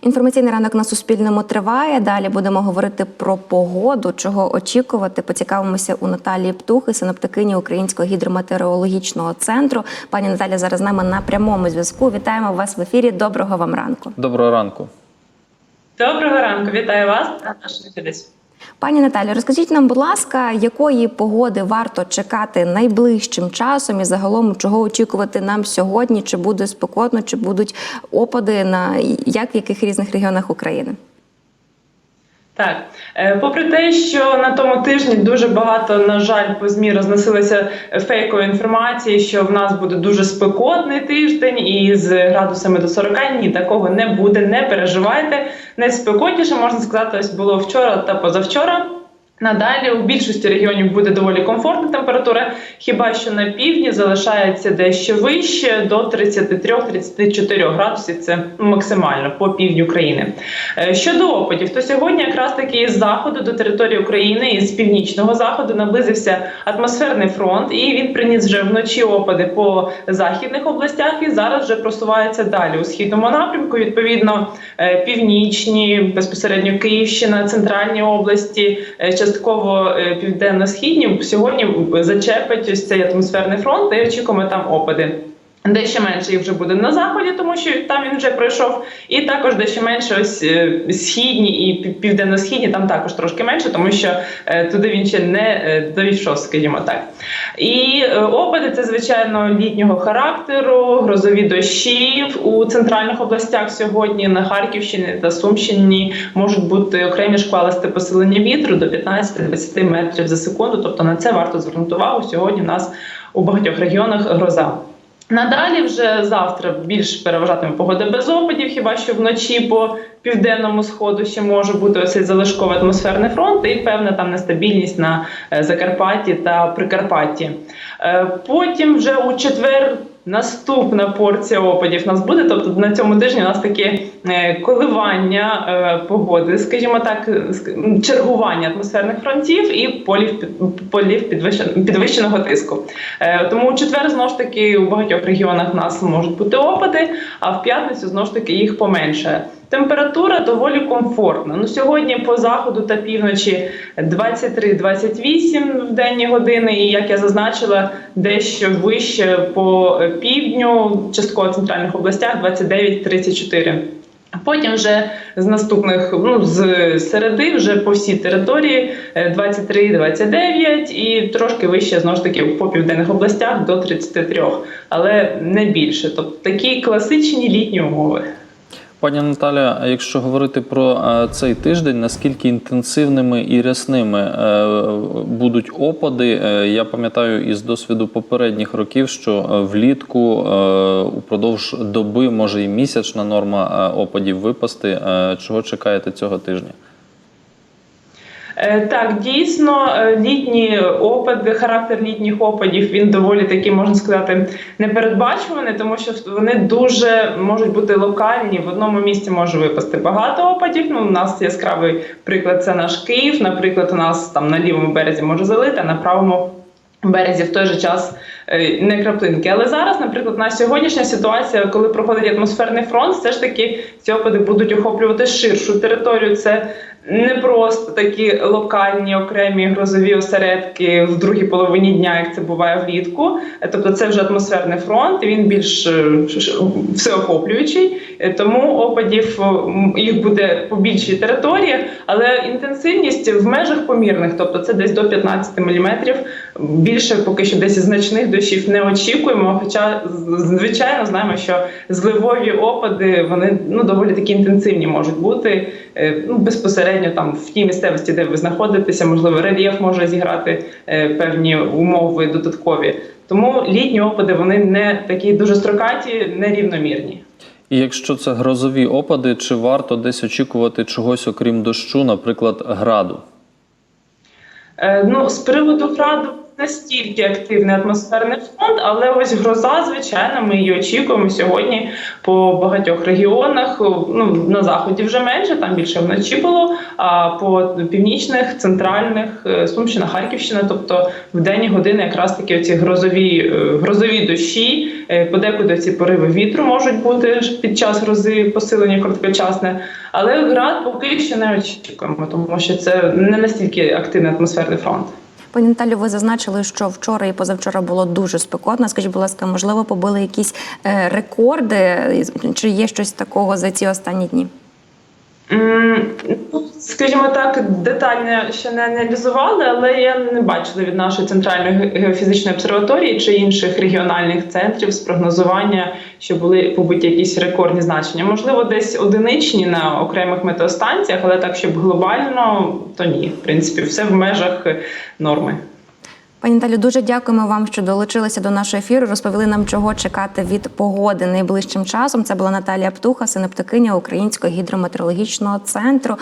Інформаційний ранок на Суспільному триває. Далі будемо говорити про погоду, чого очікувати. Поцікавимося у Наталії Птухи, синоптикині Українського гідрометеорологічного центру. Пані Наталя зараз з нами на прямому зв'язку. Вітаємо вас в ефірі. Доброго вам ранку. Доброго ранку. Доброго ранку, вітаю вас та наших глядачів. Пані Наталі, розкажіть нам, будь ласка, якої погоди варто чекати найближчим часом і загалом чого очікувати нам сьогодні? Чи буде спекотно, чи будуть опади на як в яких різних регіонах України? Так, е, попри те, що на тому тижні дуже багато, на жаль, по змі розносилося фейкової інформації, що в нас буде дуже спекотний тиждень і з градусами до 40, ні, такого не буде. Не переживайте. Найспекотніше можна сказати, ось було вчора та позавчора. Надалі у більшості регіонів буде доволі комфортна температура, хіба що на півдні залишається дещо вище до 33-34 градусів. Це максимально по півдню країни. Е, Щодо опадів, то сьогодні якраз таки із заходу до території України і з північного заходу наблизився атмосферний фронт, і він приніс вже вночі опади по західних областях. І зараз вже просувається далі у східному напрямку. Відповідно, е, північні, безпосередньо Київщина, центральні області. Е, частково е, південно-східні сьогодні зачепить ось цей атмосферний фронт, і очікуємо там опади. Дещо менше їх вже буде на заході, тому що там він вже пройшов, і також дещо менше ось е, східні і південно-східні, там також трошки менше, тому що е, туди він ще не е, довійшов, скажімо так. І опади це звичайно літнього характеру, грозові дощі у центральних областях сьогодні на Харківщині та Сумщині можуть бути окремі шквалисте посилення вітру до 15-20 метрів за секунду. Тобто на це варто звернути увагу. Сьогодні у нас у багатьох регіонах гроза. Надалі вже завтра більш переважатиме погода без опадів, хіба що вночі по південному сходу ще може бути оцей залишковий атмосферний фронт і певна там нестабільність на е, Закарпатті та Прикарпатті. Е, Потім вже у четвер наступна порція опадів нас буде. Тобто на цьому тижні у нас такі е, коливання е, погоди, скажімо так, чергування атмосферних фронтів і полів полів підвищеного тиску. Е, Тому у четвер знову ж таки у багатьох регіонах нас можуть бути опади, а в п'ятницю знову ж таки їх поменшає. Температура доволі комфортна. Ну сьогодні по заходу та півночі 23-28 в денні години, і як я зазначила, дещо вище по е, півдню, частково центральних областях 29-34. А Потім вже з наступних, ну з середи, вже по всій території е, 23-29 і трошки вище знову ж таки по південних областях до 33, але не більше. Тобто такі класичні літні умови. Пані Наталя, якщо говорити про е, цей тиждень, наскільки інтенсивними і рясними е, будуть опади? Е, Я пам'ятаю із досвіду попередніх років, що влітку упродовж доби може і місячна норма опадів випасти. Чого чекаєте цього тижня? Е, Так, дійсно, е, літні опади, характер літніх опадів він доволі такий, можна сказати, непередбачуваний, тому що вони дуже можуть бути локальні. В одному місці може випасти багато опадів. Ну, у нас яскравий приклад це наш Київ. Наприклад, у нас там на лівому березі може залити, а на правому. Березі в той же час не краплинки. Але зараз, наприклад, на сьогоднішня ситуація, коли проходить атмосферний фронт, все ж таки ці опади будуть охоплювати ширшу територію. Це не просто такі локальні окремі грозові осередки в другій половині дня, як це буває влітку. Е, Тобто це вже атмосферний фронт, і він більш е, всеохоплюючий. Е, Тому опадів е, їх буде по більшій території, але інтенсивність в межах помірних, тобто це десь до 15 мм. Більше поки що десь значних дощів не очікуємо. Хоча звичайно знаємо, що зливові опади вони ну доволі такі інтенсивні можуть бути е, ну, безпосередньо там в тій місцевості, де ви знаходитеся, можливо, рельєф може зіграти е, певні умови додаткові. Тому літні опади вони не такі дуже строкаті, нерівномірні. І якщо це грозові опади, чи варто десь очікувати чогось окрім дощу, наприклад, граду? Е, Ну, з приводу граду, настільки активний атмосферний фронт, але ось гроза, звичайно, ми її очікуємо сьогодні по багатьох регіонах. Ну на заході вже менше, там більше вночі було. А по північних, центральних е, Сумщина, Харківщина, тобто в денні години якраз таки оці грозові е, грозові дощі, е, подекуди ці пориви вітру можуть бути під час грози посилення короткочасне. Але град поки що не очікуємо, тому що це не настільки активний атмосферний фронт. Пані Наталю, ви зазначили, що вчора і позавчора було дуже спекотно. Скажіть, будь ласка, можливо, побили якісь е, рекорди? Чи є щось такого за ці останні дні? Ну, Скажімо так, детально ще не аналізували, але я не бачила від нашої центральної ге- геофізичної обсерваторії чи інших регіональних центрів з прогнозування, що були побиті якісь рекордні значення. Можливо, десь одиничні на окремих метеостанціях, але так, щоб глобально, то ні. В принципі, все в межах норми. Пані Наталю, дуже дякуємо вам, що долучилися до нашого ефіру. Розповіли нам, чого чекати від погоди найближчим часом. Це була Наталія Птуха, синоптикиня Українського гідрометеорологічного центру.